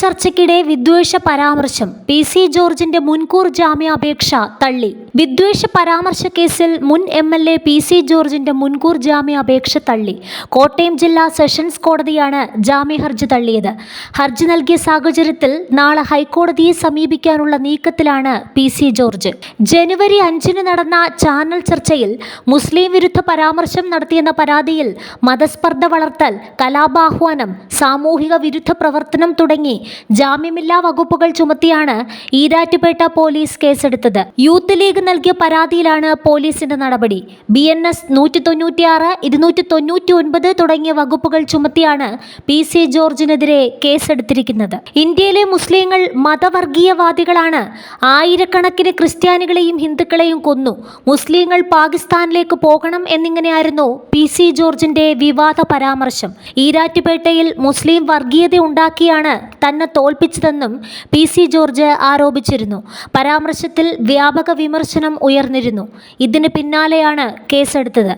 ചർച്ചയ്ക്കിടെ വിദ്വേഷ പരാമർശം. പി സി ജോർജിന്റെ മുൻകൂർ ജാമ്യാപേക്ഷ തള്ളി. വിദ്വേഷ പരാമർശ കേസിൽ മുൻ M L A P C ജോർജിന്റെ മുൻകൂർ ജാമ്യാപേക്ഷ തള്ളി. കോട്ടയം ജില്ലാ സെഷൻസ് കോടതിയാണ് ജാമ്യ ഹർജി തള്ളിയത്. ഹർജി നൽകിയ സാഹചര്യത്തിൽ നാളെ ഹൈക്കോടതിയെ സമീപിക്കാനുള്ള നീക്കത്തിലാണ് പി സി ജോർജ്. ജനുവരി അഞ്ചിന് നടന്ന ചാനൽ ചർച്ചയിൽ മുസ്ലിം വിരുദ്ധ പരാമർശം നടത്തിയെന്ന പരാതിയിൽ മതസ്പർദ്ധ വളർത്തൽ കലാപാഹ്വാനം സാമൂഹിക വിരുദ്ധ പ്രവർത്തനം തുടങ്ങി ജാമ്യമില്ലാ വകുപ്പുകൾ ചുമത്തിയാണ് ഈരാറ്റുപേട്ട പോലീസ് കേസെടുത്തത്. യൂത്ത് ലീഗ് നൽകിയ പരാതിയിലാണ് പോലീസിന്റെ നടപടി. ബി എൻ എസ് നൂറ്റി തൊണ്ണൂറ്റിയാറ് ഇരുന്നൂറ്റി തൊണ്ണൂറ്റി ഒൻപത് തുടങ്ങിയ വകുപ്പുകൾ ചുമത്തിയാണ് പി സി ജോർജിനെതിരെ കേസെടുത്തിരിക്കുന്നത്. ഇന്ത്യയിലെ മുസ്ലിങ്ങൾ മതവർഗീയവാദികളാണ്. ആയിരക്കണക്കിന് ക്രിസ്ത്യാനികളെയും ഹിന്ദുക്കളെയും കൊന്നു. മുസ്ലിങ്ങൾ പാകിസ്ഥാനിലേക്ക് പോകണം എന്നിങ്ങനെയായിരുന്നു പി സി ജോർജിന്റെ വിവാദ പരാമർശം. ഈരാറ്റുപേട്ടയിൽ മുസ്ലിം വർഗീയത ഉണ്ടാക്കിയാണ് തന്നെ തോൽപ്പിച്ചതെന്നും പി സി ജോർജ് ആരോപിച്ചിരുന്നു. പരാമർശത്തിൽ വ്യാപക വിമർശനം ഉയർന്നിരുന്നു. ഇതിന് പിന്നാലെയാണ് കേസെടുത്തത്.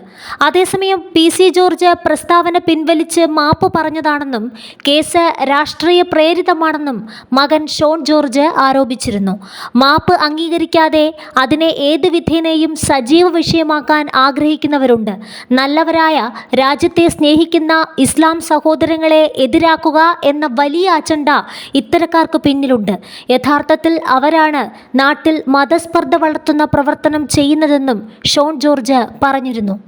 അതേസമയം പി സി ജോർജ് പ്രസ്താവന പിൻവലിച്ച് മാപ്പ് പറഞ്ഞതാണെന്നും കേസ് രാഷ്ട്രീയ പ്രേരിതമാണെന്നും മകൻ ഷോൺ ജോർജ് ആരോപിച്ചിരുന്നു. മാപ്പ് അംഗീകരിക്കാതെ അതിനെ ഏത് വിധേനയും സജീവ വിഷയമാക്കാൻ ആഗ്രഹിക്കുന്നവരുണ്ട്. നല്ലവരായ രാജ്യത്തെ സ്നേഹിക്കുന്ന ഇസ്ലാം സഹോദരങ്ങളെ എതിരാക്കുക എന്ന വലിയ അജണ്ട ഇത്തരക്കാർക്ക് പിന്നിലുണ്ട്. യഥാർത്ഥത്തിൽ അവരാണ് നാട്ടിൽ മതസ്പർദ്ധ വളർത്തുന്ന പ്രവർത്തനം ചെയ്യുന്നതെന്നും ഷോൺ ജോർജ് പറഞ്ഞിരുന്നു.